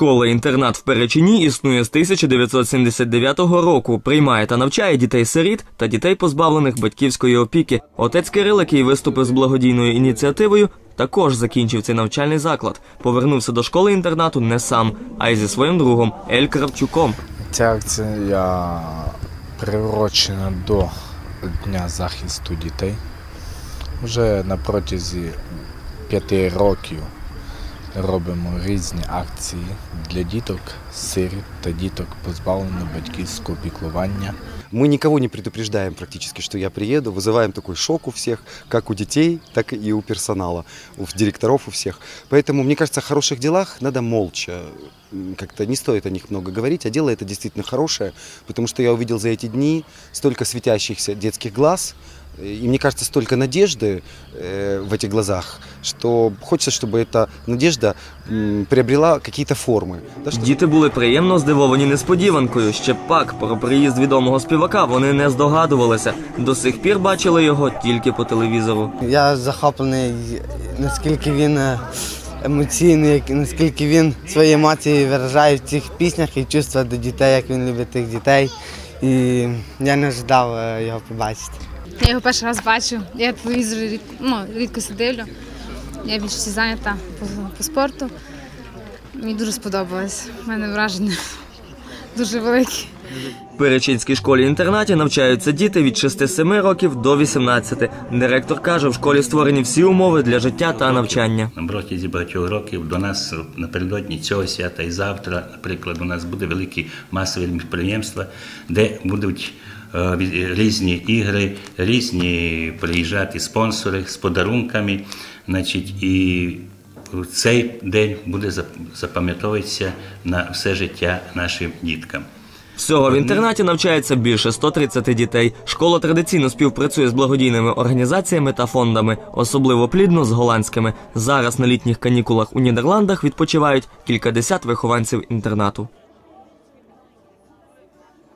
Школа-інтернат в Перечині існує з 1979 року. Приймає та навчає дітей-сиріт та дітей, позбавлених батьківської опіки. Отець Кирил, який виступив з благодійною ініціативою, також закінчив цей навчальний заклад. Повернувся до школи-інтернату не сам, а й зі своїм другом Ель Кравчуком. Ця акція приурочена до Дня захисту дітей. Вже на протязі п'яти років робимо різні акції для діток, сиріт та діток, позбавлених батьківського піклування. Мы никого не предупреждаем практически, что я приеду, вызываем такой шок у всех, как у детей, так и у персонала, у директоров у всех. Поэтому, мне кажется, о хороших делах надо молча, м, как-то не стоит о них много говорить, а дело это действительно хорошее, потому что я увидел за эти дни столько светящихся детских глаз, и мне кажется, столько надежды э, в этих глазах, что хочется, чтобы эта надежда м, приобрела какие-то формы. Да, что- Діти були приємно здивовані несподіванкою. Ще пак про приїзд відомого співака вони не здогадувалися. До сих пір бачили його тільки по телевізору. Я захоплений, наскільки він е, емоційний, як- наскільки він свої емоції виражає в цих піснях і чувства до дітей, як він любить тих дітей. І я не ожидав е, його побачити. Я його перший раз бачу. Я телевізор рід, ну, рідко се дивлю. Я більше зайнята по, по спорту. Мені дуже сподобалось. У мене враження дуже великі. Перечинській школі-інтернаті навчаються діти від 6-7 років до 18. Директор каже, в школі створені всі умови для життя та навчання. На протязі багатьох років до нас напередодні цього свята і завтра, наприклад, у нас буде великі масові підприємства, де будуть е, різні ігри, різні приїжджати спонсори з подарунками. Значить, і цей день буде запам'ятовуватися на все життя нашим діткам. Всього в інтернаті навчається більше 130 дітей. Школа традиційно співпрацює з благодійними організаціями та фондами, особливо плідно з голландськими. Зараз на літніх канікулах у Нідерландах відпочивають кількадесят вихованців інтернату.